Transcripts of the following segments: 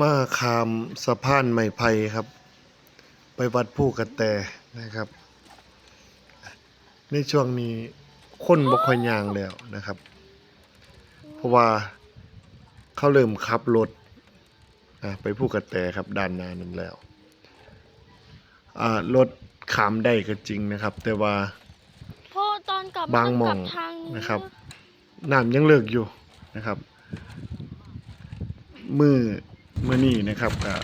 มาขามสะพานไม้ไผ่ครับ ไปวัดผู้กระแตนะครับ ในช่วงนี้คนบ่ค่อยย่างแล้วนะครับ เพราะว่าเขาเริ่มขับรถอะไปผู้กระแตครับด้านหน้านั้นแล้วอ่ารถขามได้ก็จริงนะครับ แต่ว่าเพราะตอนกลับบางหม่องกลัทางนะครับน้ำยังเลิกอยู่นะครับมือ มือนี่นะครับก็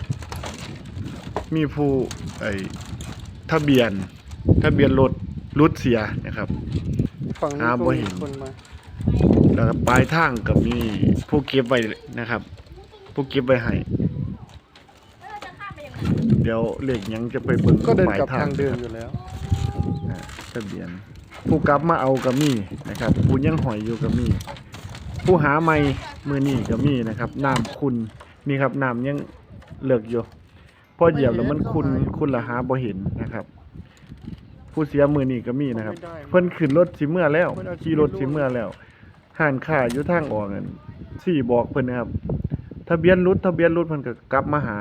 มีผู้ไอ้ทะเบียนทะเบียนรถรุดเสียนะครับ ฝั่งหานี้บ่ก็เห็มีนคนมา แล้วก็ปลายทางก็มีผู้เก็บไว้นะครับ ผู้เก็บไว้ให้เดี๋ยวเลขหยังจะไปเบิ่งก็เดินปลายกลับทาทางงเดิมนะครับอยู่แล้วอ่าทะเบียน ผู้กลับมาเอาก็มีนะครับ ผู้ยังหอยอยู่ก็มีผู้หาใหม่มือนี่ก็มีนะครับน้ำคุณ นี่ครับน้ำยังเลิกอยู่พอเหยียบแล้วมันคุณคุณละหาบ่เห็นนะครับ ผู้เสียมือนี่ก็มีนะครับไม่ได้เพิ่นขึ้นรถสิเมื่อแล้วมันเอาขี่รถสิเมื่อแล้วห่านค่าอยู่ทางออกนั่นสี่บอกเพิ่นนะครับ ทะเบียนรถทะเบียนรถเพิ่นก็กลับมาหา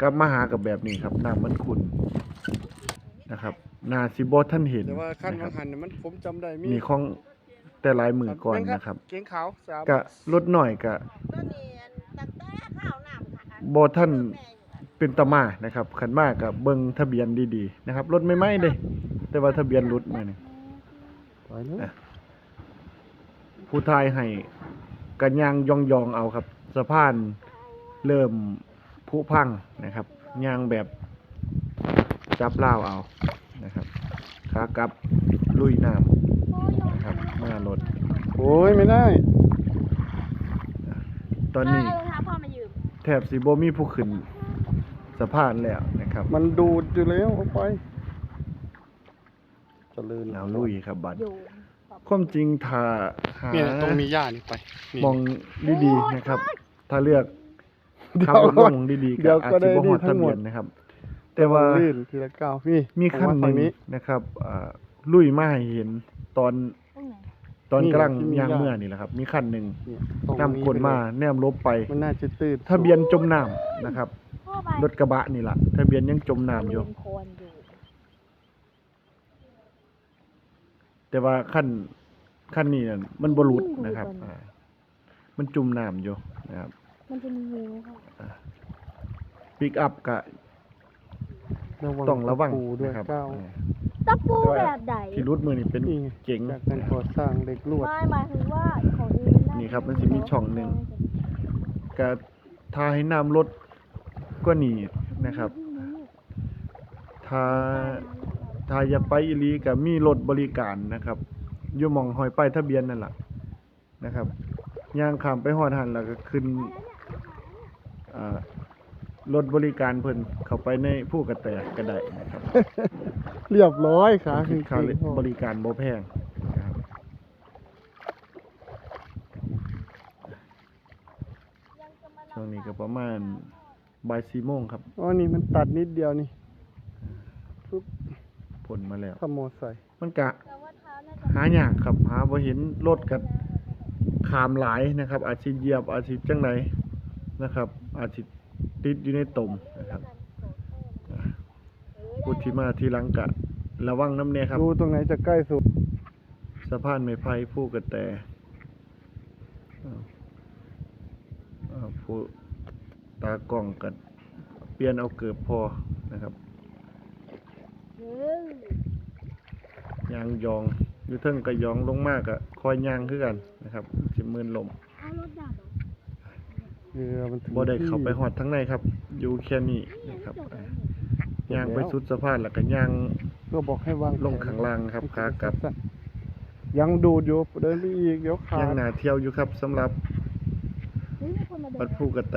กลับมาหากับแบบนี้ครับน้ำมันคุณนะครับนาสิบ่ท่านเห็นแต่ว่าขั้นนะคบารับงหันเนี่ยมันผมจำได้มีมีของแต่หลายมือก่อนแม่นะครับ เก๋งขาวสามกะลดหน่อยกะ ต้นนี้ตั้งแต่ข้าวน้ำค่ะ บ่ท่านเป็นตะมานะครับขันมากกับเบิ่งทะเบียนดีๆนะครับรถไม่ไหม้เด้แต่ว่าทะเบียนรถมานี่ไปแล้วอะผู้ทายให้กันยางยองๆเอาครับสะพานเริ่มผุพังนะครับยางแบบจับล่าวเอานะครับขากลับลุยน้ำนะครับเมื่อรถโอ้ยไม่ได้ ตอนนี้ เออท้าพ่อมายืม แถบสีโบมีผู้ขึ้นสะพานแล้วนะครับมันดูดอยู่แล้วเอาไปเจริญเอาลุยครับบัดอยู่ความจริงถ้าหาเนี่ยตรงมีหญ้านี่ไปนี่ มองดีๆนะครับ ถ้าเลือกเดี๋ยวขับรถก่อนลงดีๆเดี๋ก็ยวอาจก็จะได้บ่ฮอดนี่ทั้ทะงหมเบียด นนะครับ แต่ว่า ลื่นทีละก้าวพี่มีขั้นผมหว่านึ่งฝั่นี้นะครับอ่าลุยมาให้เห็นตอน ตรงไหนตอนนี่กำลังที่มียางหญ้าเมื่อนี่แหละครับ มีขั้นหนึ่งเนี่ยตรงนำกลมาแนมลบไป มันน่าจะตื้นทะเบียนจมน้ำนะครับพ่อไปรถกระบะนี่แหละทะเบียนยังจมน้ำอยู่เรีนโคนอยู่แต่ว่าขั้นขั้นนี้นั่นมันบรุษนะครับอ่ามันจุ่มน้ำอยู่นะครับ มันจะมีงูค่ะ ปิกอัพกะระวัง ต้องระวังตปูด้วยนะครับก้าวอ่าตะปูแบบไหนที่รุดมือนี่เป็นนี่ไง เจ๋ง จากการก่อสร้างเหล็กลวด ไม่หมายถึงว่าของดีานี่ครับมันสิมีช่องหนึ่งกะทาให้น้ำลดก็หนีนะครับถ้าถ้าอยากไปอีหลีก็มีรถบริการนะครับอยู่หมองหอยป้ายทะเบียนนั่นแหละนะครับย่างข้ามไปฮอดหันแล้วก็ขึ้นอ่า รถบริการเพิ่นเข้าไปในผู้กระแตก็ได้นะครับเรียบร้อยขาคืคืออค่าบริการบ่แพงนะครับช่วงนี้ก็ประมาณบ่ายสี่โมงครับอ๋อนี่มันตัดนิดเดียวนี่ผลมาแล้วขโมยใส่มันกะแต่ว่าเท้าน่าจะหายากครับหาบ่เห็นรถกับขามหลายนะครับ อาจสิเหยียบอาจสิจังไดนะครับ อาจสิ ติดอยู่ในตมนะครับอะผู้ที่มาทีหลังกะ ระวังน้ำแน่ครับ ดูตรงไหนจะใกล้สุดสะพานไม้ไผ่ผู้กระแตอ้าวอ้าวผู้ตากล้องกันเปลี่ยนเอาเกือบพอนะครับเฮ้ยยางยองอยู่เทิงกระยองลงมากอะคอยยางคือกันนะครับสิมืนลม เอารถดับเหรอเรือมันถึงบ่ได้เข้าไปที่หอดทั้งในครับ อยู่แค่นี้นะครับอ่ายางไปสุดสะพานแล้วก็ยางก็บอกให้วางลงข้างล่างครับขากลับ ยังดูดอยู่เดินไปอีกเดี๋ยวขาดยังหนาเที่ยวอยู่ครับสำหรับเฮ้ยมีคนมาเดิวัดนผู้กระแต